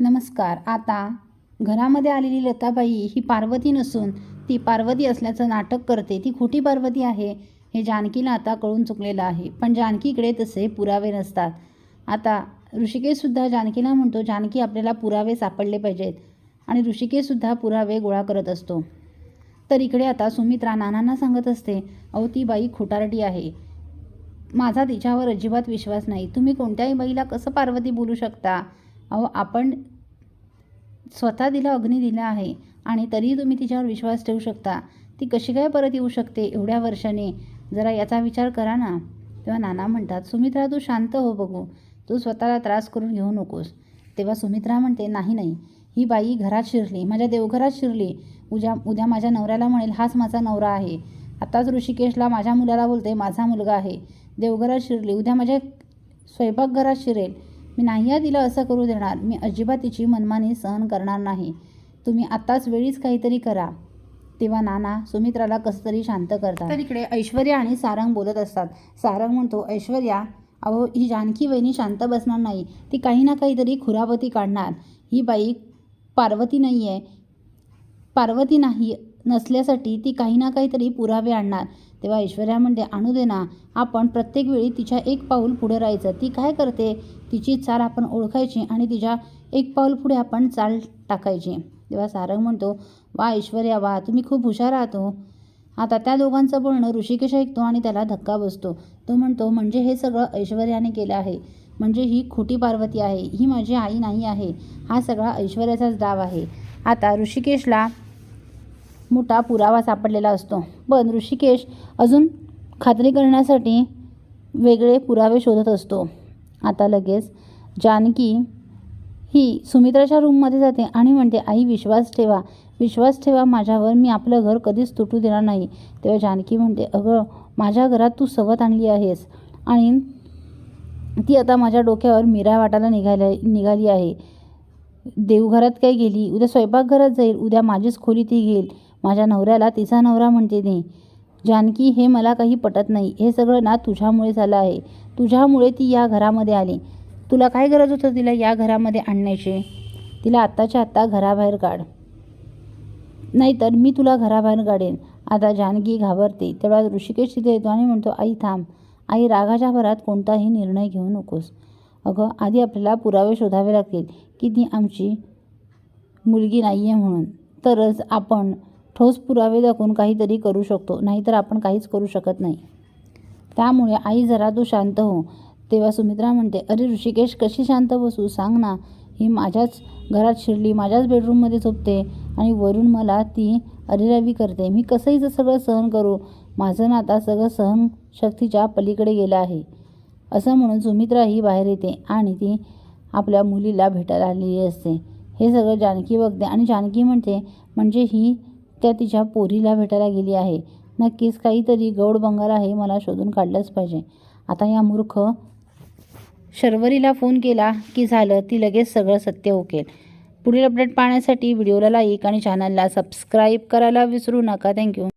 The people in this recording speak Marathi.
नमस्कार. आता घरामध्ये आलेली लताबाई ही पार्वती नसून ती पार्वती असल्याचं नाटक करते. ती खोटी पार्वती आहे हे जानकीला आता कळून चुकलेलं आहे. पण जानकीकडे तसे पुरावे नसतात. आता ऋषिकेशसुद्धा जानकीला म्हणतो जानकी आपल्याला पुरावे सापडले पाहिजेत. आणि ऋषिकेशसुद्धा पुरावे गोळा करत असतो. तर इकडे आता सुमित्रा नानांना सांगत असते अहो ती बाई खोटारडी आहे. माझा तिच्यावर अजिबात विश्वास नाही. तुम्ही कोणत्याही बाईला कसं पार्वती बोलू शकता? अहो आपण स्वतः तिला अग्नी दिला आहे आणि तरीही तुम्ही तिच्यावर विश्वास ठेवू शकता. ती कशी काय परत येऊ शकते एवढ्या वर्षाने? जरा याचा विचार करा ना. तेव्हा नाना म्हणतात सुमित्रा तू शांत हो बघू. तू स्वतःला त्रास करून घेऊ नकोस. तेव्हा सुमित्रा म्हणते नाही नाही. ही बाई घरात शिरली. माझ्या देवघरात शिरली. उद्या उद्या माझ्या नवऱ्याला म्हणेल हाच माझा नवरा आहे. आत्ताच ऋषिकेशला माझ्या मुलाला बोलते माझा मुलगा आहे. देवघरात शिरली. उद्या माझ्या स्वयंपाकघरात शिरेल. मी नाही या तिला असं करू देणार. मी अजिबात तिची मनमानी सहन करणार नाही. तुम्ही आत्ताच वेळीच काहीतरी करा. तेव्हा नाना सुमित्राला कसं तरी शांत करतात. तर इकडे ऐश्वर्या आणि सारंग बोलत असतात. सारंग म्हणतो ऐश्वर्या अहो ही जानकी वहिनी शांत बसणार नाही. ती काही ना काहीतरी खुरापती काढणार. ही बाई पार्वती नाही आहे पार्वती नाही. नसल्यासाठी ती काही ना काहीतरी पुरावे आणणार. तेव्हा ऐश्वर्या म्हणते आणू दे ना. आपण प्रत्येक वेळी तिच्या एक पाऊल पुढे राहायचं. ती काय करते? तिची चाल आपण ओळखायची आणि तिच्या एक पाऊल पुढे आपण चाल टाकायची. तेव्हा सारंग म्हणतो वा ऐश्वर्या वा. तुम्ही खूप हुशार आहात हो. आता त्या दोघांचं बोलणं ऋषिकेश ऐकतो आणि त्याला धक्का बसतो. तो म्हणतो म्हणजे हे सगळं ऐश्वर्याने केलं आहे. म्हणजे ही खोटी पार्वती आहे. ही माझी आई नाही आहे. हा सगळा ऐश्वर्याचाच डाव आहे. आता ऋषिकेशला मोठा पुरावा सापडलेला असतो. पण ऋषिकेश अजून खात्री करण्यासाठी वेगळे पुरावे शोधत असतो. आता लगेच जानकी ही सुमित्राच्या रूममध्ये जाते आणि म्हणते आई विश्वास ठेवा. विश्वास ठेवा माझ्यावर. मी आपलं घर कधीच तुटू देणार नाही. तेव्हा जानकी म्हणते अगं माझ्या घरात तू सवत आणली आहेस आणि ती आता माझ्या डोक्यावर मिरा वाटायला निघाल्या निघाली आहे. देवघरात काय गेली? उद्या स्वयंपाकघरात जाईल. उद्या माझीच खोली ती घेईल. माझ्या नवऱ्याला तिचा नवरा म्हणते नाही जानकी हे मला काही पटत नाही. हे सगळं ना तुझ्यामुळे झालं आहे. तुझ्यामुळे ती या घरामध्ये आली. तुला काय गरज होतं तिला या घरामध्ये आणण्याची? तिला आत्ताच्या आत्ता घराबाहेर काढ. नाहीतर मी तुला घराबाहेर काढेन. आता जानकी घाबरते. तेवढा ऋषिकेश तिथे येतो आणि म्हणतो आई थांब. आई रागाच्या भरात कोणताही निर्णय घेऊ नकोस. अगं आधी आपल्याला पुरावे शोधावे लागतील की ती आमची मुलगी नाही आहे म्हणून. तरच आपण ठोस पुरावे दाखवून काहीतरी करू शकतो नाहीतर आपण काहीच करू शकत नाही. त्यामुळे आई जरा तू शांत हो. तेव्हा सुमित्रा म्हणते अरे ऋषिकेश कशी शांत बसू? सांग ना. ही माझ्याच घरात शिरली माझ्याच बेडरूममध्ये झोपते आणि वरून मला ती अरेरावी करते. मी कसं हिचं सगळं सहन करू माझं ना आता सगळं सहनशक्तीच्या पलीकडे गेलं आहे. असं म्हणून सुमित्रा ही बाहेर येते आणि ती आपल्या मुलीला भेटायला आलेली असते. हे सगळं जानकी बघते आणि जानकी म्हणते म्हणजे ही त्या तिच्या पोरीला भेटायला गेली आहे. नक्कीच काहीतरी गौड बंगाल आहे मला शोधून काढलंच पाहिजे. आता या मूर्ख शर्वरीला फोन केला की झालं ती लगेच सगळं सत्य होकेल पुढील अपडेट पाहण्यासाठी व्हिडिओला लाईक आणि चॅनलला सबस्क्राईब करायला विसरू नका. थँक्यू